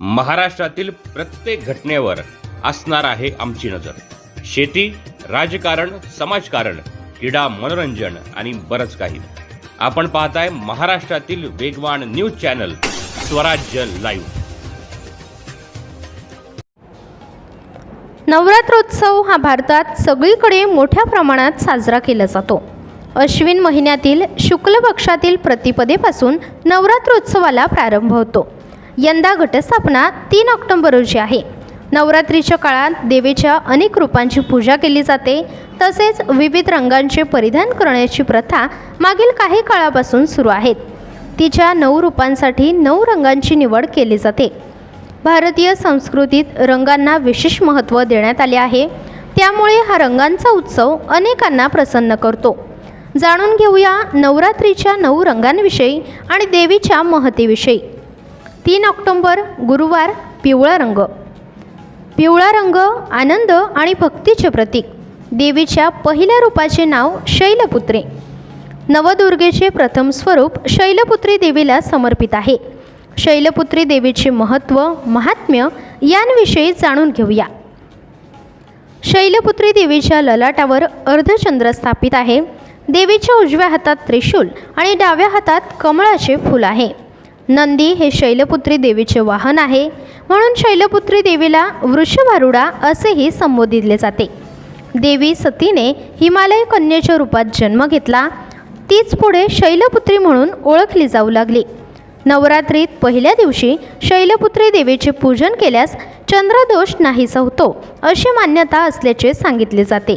महाराष्ट्रातील प्रत्येक घटनेवर असणार आहे आमची नजर. शेती राजकारण समाजकारण क्रीडा मनोरंजन आणि बरंच काही. आपण पाहताय महाराष्ट्रातील वेगवान न्यूज चॅनल स्वराज्य लाईव्ह. नवरात्रोत्सव हा भारतात सगळीकडे मोठ्या प्रमाणात साजरा केला जातो. अश्विन महिन्यातील शुक्ल पक्षातील प्रतिपदेपासून नवरात्रोत्सवाला प्रारंभ होतो. यंदा घटस्थापना तीन ऑक्टोबर रोजी आहे. नवरात्रीच्या काळात देवीच्या अनेक रूपांची पूजा केली जाते. तसेच विविध रंगांचे परिधान करण्याची प्रथा मागील काही काळापासून सुरू आहेत. तिच्या नऊ रूपांसाठी नऊ रंगांची निवड केली जाते. भारतीय संस्कृतीत रंगांना विशेष महत्त्व देण्यात आले आहे. त्यामुळे हा रंगांचा उत्सव अनेकांना प्रसन्न करतो. जाणून घेऊया नवरात्रीच्या नऊ रंगांविषयी आणि देवीच्या महतीविषयी. तीन ऑक्टोंबर गुरुवार पिवळा रंग. पिवळा रंग आनंद आणि भक्तीचे प्रतीक. देवीच्या पहिल्या रूपाचे नाव शैलपुत्री. नवदुर्गेचे प्रथम स्वरूप शैलपुत्री देवीला समर्पित आहे. शैलपुत्री देवीचे महत्त्व महात्म्य यांविषयी जाणून घेऊया. शैलपुत्री देवीच्या ललाटावर अर्धचंद्र स्थापित आहे. देवीच्या उजव्या हातात त्रिशूल आणि डाव्या हातात कमळाचे फूल आहे. नंदी हे शैलपुत्री देवीचे वाहन आहे. म्हणून शैलपुत्री देवीला वृषभारुडा असेही संबोधिले जाते. देवी सतीने हिमालय कन्येच्या रूपात जन्म घेतला. तीच पुढे शैलपुत्री म्हणून ओळखली जाऊ लागली. नवरात्रीत पहिल्या दिवशी शैलपुत्री देवीचे पूजन केल्यास चंद्रदोष नाहीसा होतो अशी मान्यता असल्याचे सांगितले जाते.